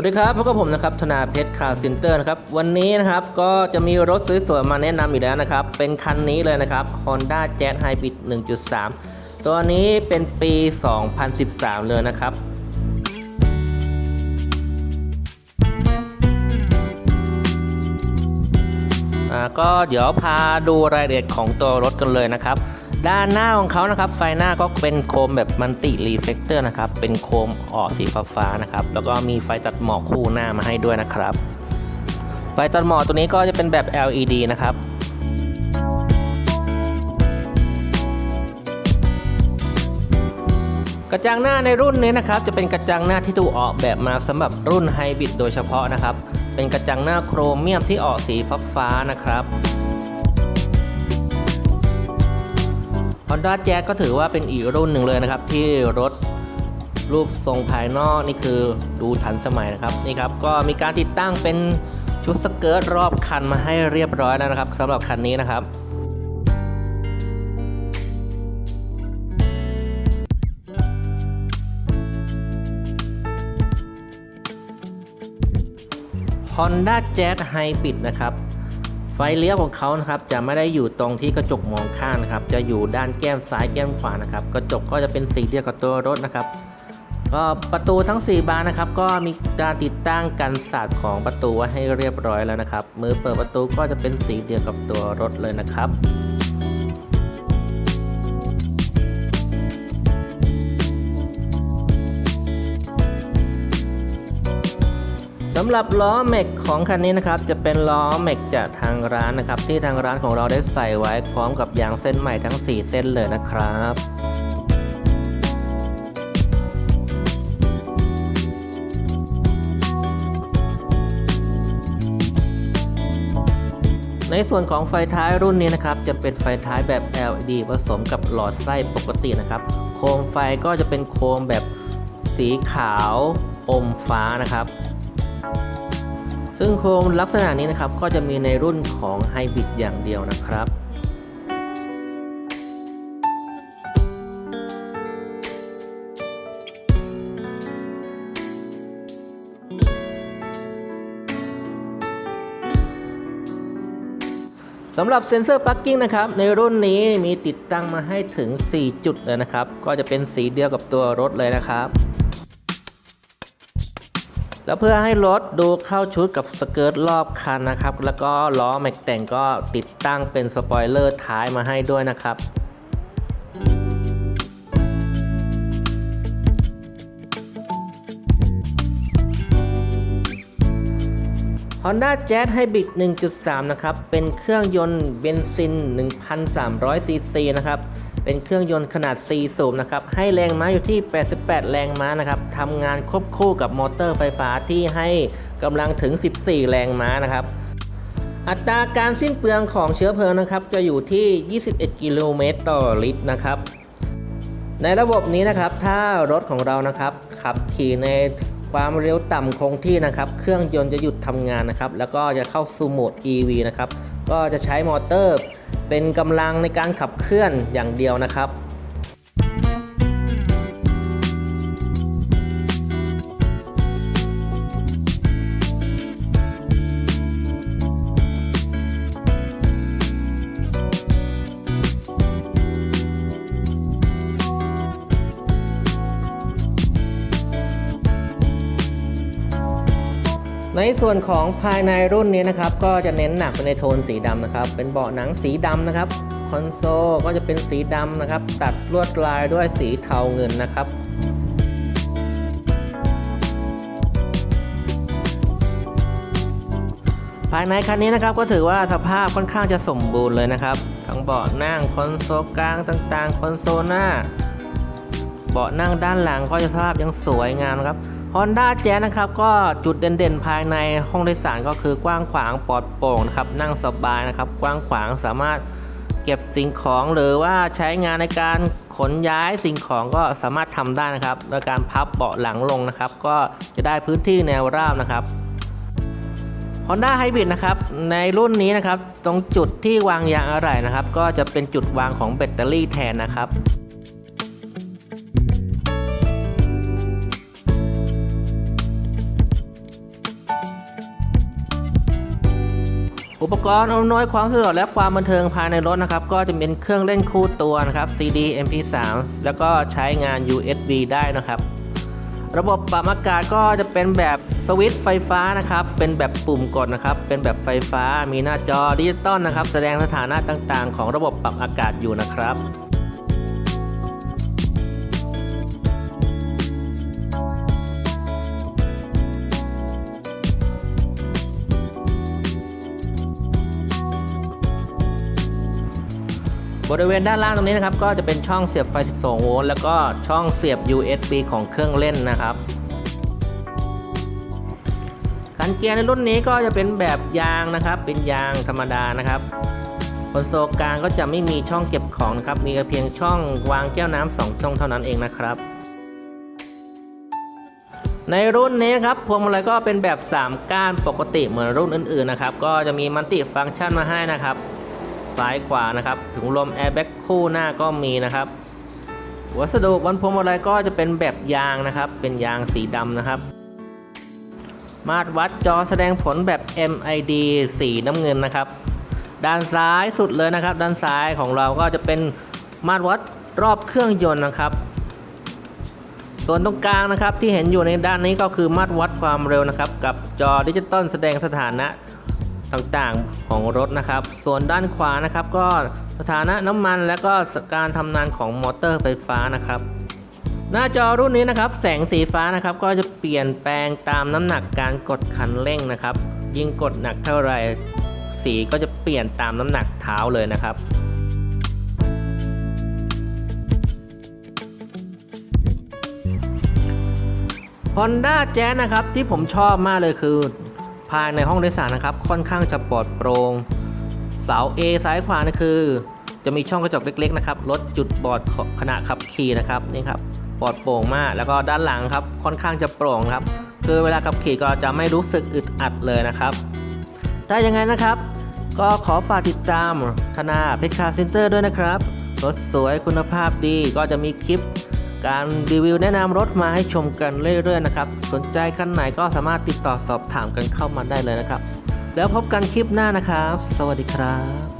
สวัสดีครับพบกับผมนะครับธนาเพชรคาร์เซ็นเตอร์นะครับวันนี้นะครับก็จะมีรถสวยๆมาแนะนำอีกแล้วนะครับ เป็นคันนี้เลยนะครับ Honda Jazz Hybrid 1.3 ตัวนี้เป็นปี 2013 เลยนะครับอ่าก็เดี๋ยวพาดูรายละเอียดของตัวรถกันเลยนะครับ ด้านหน้าของเขานะครับ ไฟหน้าก็เป็นโคมแบบมันติรีเฟกเตอร์นะครับ เป็นโคมออกสีฟ้าๆนะครับ แล้วก็มีไฟตัดหมอกคู่หน้ามาให้ด้วยนะครับ ไฟตัดหมอกตัวนี้ก็จะเป็นแบบ LED นะครับกระจังหน้าในรุ่นนี้นะครับ จะเป็นกระจังหน้าที่ถูกออกแบบมาสำหรับรุ่นไฮบริดโดยเฉพาะนะครับ เป็นกระจังหน้าโครเมียมที่ออกสีฟ้าๆนะครับ Honda Jazz ก็ถือว่าเป็นอีกรุ่นหนึ่งเลยนะครับ ที่รถรูปทรงภายนอกนี่คือดูทันสมัยนะครับนี่ครับก็มีการติดตั้งเป็นชุดสเกิร์ตรอบคันมาให้เรียบร้อยแล้วนะครับสำหรับคันนี้นะครับ Honda Jazz Hybrid นะครับ ไฟเลี้ยวของเขานะครับจะไม่ได้อยู่ตรงที่กระจกมองข้างนะครับ จะอยู่ด้านแก้มซ้ายแก้มขวานะครับ กระจกก็จะเป็นสีเดียวกับตัวรถนะครับ ก็ประตูทั้ง 4 บานนะครับ ก็มีการติดตั้งกันศาสตร์ของประตูไว้ให้เรียบร้อยแล้วนะครับ มือเปิดประตูก็จะเป็นสีเดียวกับตัวรถเลยนะครับ สำหรับล้อแม็กของคันนี้นะครับจะเป็นล้อแม็กจากทางร้านนะครับ ที่ทางร้านของเราได้ใส่ไว้พร้อมกับยางเส้นใหม่ทั้ง 4 เส้นเลยนะครับในส่วนของไฟท้ายรุ่นนี้นะครับจะเป็นไฟท้ายแบบ LED ผสมกับหลอดไส้ปกตินะครับ โคมไฟก็จะเป็นโคมแบบสีขาวอมฟ้านะครับ ซึ่งโครงลักษณะนี้นะครับก็จะมีในรุ่นของไฮบริดอย่างเดียวนะครับสำหรับเซ็นเซอร์ปลั๊กกิ้งนะครับ ในรุ่นนี้มีติดตั้งมาให้ถึง 4 จุดเลยนะครับ ก็จะเป็นสีเดียวกับตัวรถเลยนะครับ แล้วเพื่อให้รถดูเข้าชุดกับสเกิร์ตรอบคันนะครับ แล้วก็ล้อแม็กแต่งก็ติดตั้งเป็นสปอยเลอร์ท้ายมาให้ด้วยนะครับ Honda Jazz Hybrid 1.3 นะครับ เป็นเครื่องยนต์เบนซิน 1,300ซีซีนะครับ เป็นเครื่องยนต์ขนาด 4 สูบนะครับให้แรงม้าอยู่ที่ 88 แรงม้านะครับทำงานควบคู่กับมอเตอร์ไฟฟ้าที่ให้กำลังถึง 14 แรงม้านะครับอัตราการสิ้นเปลืองของเชื้อเพลิงนะครับจะอยู่ที่ 21 กิโลเมตรต่อลิตรนะครับ ในระบบนี้นะครับถ้ารถของเรานะครับขับขี่ในความเร็วต่ำคงที่นะครับ เครื่องยนต์จะหยุดทำงานนะครับ แล้วก็จะเข้าสู่โหมด EV นะครับ ก็จะใช้มอเตอร์ เป็นกำลังในการขับเคลื่อนอย่างเดียวนะครับ ในส่วนของภายในรุ่นนี้นะครับก็จะเน้นหนักไปในโทนสีดำนะครับ เป็นเบาะหนังสีดำนะครับคอนโซลก็จะเป็นสีดำนะครับ ตัดลวดลายด้วยสีเทาเงินนะครับภายในคันนี้นะครับก็ถือว่าสภาพค่อนข้างจะสมบูรณ์เลยนะครับ ทั้งเบาะนั่งคอนโซลกลางต่างๆคอนโซลหน้า เบาะนั่งด้านหลังก็จะสภาพยังสวยงามนะครับ Honda Jazz นะครับก็จุดเด่นๆภายในห้องโดยสารก็คือกว้างขวางปลอดโปร่งนะครับนั่งสบายนะครับกว้างขวางสามารถเก็บสิ่งของหรือว่าใช้งานในการขนย้ายสิ่งของก็สามารถทำได้นะครับโดยการพับเบาะหลังลงนะครับ ก็จะได้พื้นที่แนวราบนะครับ Honda Hybrid นะครับในรุ่นนี้นะครับตรงจุดที่วางยางอะไหล่นะครับ ก็จะเป็นจุดวางของแบตเตอรี่แทนนะครับ ปกรณ์อำนวยความสะดวกและความบันเทิงภายในรถนะครับ ก็จะเป็นเครื่องเล่นคู่ตัวนะครับ CD MP3 แล้วก็ใช้งาน USB ได้นะครับ ระบบปรับอากาศก็จะเป็นแบบสวิตช์ไฟฟ้านะครับ เป็นแบบปุ่มกดนะครับ เป็นแบบไฟฟ้ามีหน้าจอดิจิตอลนะครับ แสดงสถานะต่างๆ ของระบบปรับอากาศอยู่นะครับ บริเวณด้านล่างตรงนี้นะครับก็จะเป็นช่องเสียบไฟ 12 โวลต์แล้วก็ช่องเสียบ USB ของเครื่องเล่นนะครับกันเกียร์ในรุ่นนี้ก็จะเป็นแบบยางนะครับ เป็นยางธรรมดานะครับคอนโซลกลางก็จะไม่มีช่องเก็บของนะครับ มีเพียงช่องวางแก้วน้ำสองช่องเท่านั้นเองนะครับ ในรุ่นนี้ครับพวงมาลัยก็เป็นแบบ 3 ก้านปกติเหมือนรุ่นอื่นๆนะครับ ก็จะมีมัลติฟังก์ชันมาให้นะครับ ซ้ายขวานะครับถุงลมแอร์แบ็กคู่หน้าก็มีนะครับ วัสดุบนพวงมาลัยก็จะเป็นแบบยางนะครับ เป็นยางสีดำนะครับ มาตรวัดจอแสดงผลแบบ MID สีน้ำเงินนะครับ ด้านซ้ายสุดเลยนะครับ ด้านซ้ายของเราก็จะเป็นมาตรวัดรอบเครื่องยนต์นะครับส่วนตรงกลางนะครับที่เห็นอยู่ในด้านนี้ก็คือมาตรวัดความเร็วนะครับ กับจอดิจิตอลแสดงสถานะ ต่างๆของรถนะครับ ส่วนด้านขวานะครับ ก็สถานะน้ำมันและก็การทำงานของมอเตอร์ไฟฟ้านะครับ หน้าจอรุ่นนี้นะครับ แสงสีฟ้านะครับ ก็จะเปลี่ยนแปลงตามน้ำหนักการกดคันเร่งนะครับ ยิ่งกดหนักเท่าไหร่สีก็จะเปลี่ยนตามน้ำหนักเท้าเลยนะครับ Honda Jazz นะครับที่ผมชอบมากเลยคือ ภายในห้องโดยสารนะครับ ค่อนข้างจะปลอดโปร่งเสา A ซ้ายขวานี่คือ จะมีช่องกระจกเล็กๆนะครับลดจุดบอดขณะขับขี่นะครับนี่ครับปลอดโปร่งมาก แล้วก็ด้านหลังครับค่อนข้างจะโปร่งครับ คือเวลาขับขี่ก็จะไม่รู้สึกอึดอัดเลยนะครับถ้ายังไงนะครับ ก็ขอฝากติดตามธนาเพชรคาร์เซ็นเตอร์ด้วยนะครับรถสวยคุณภาพดีก็จะมีคลิป การรีวิวแนะนำรถมาให้ชมกันเรื่อยๆนะครับ สนใจคันไหนก็สามารถติดต่อสอบถามกันเข้ามาได้เลยนะครับ แล้วพบกันคลิปหน้านะครับ สวัสดีครับ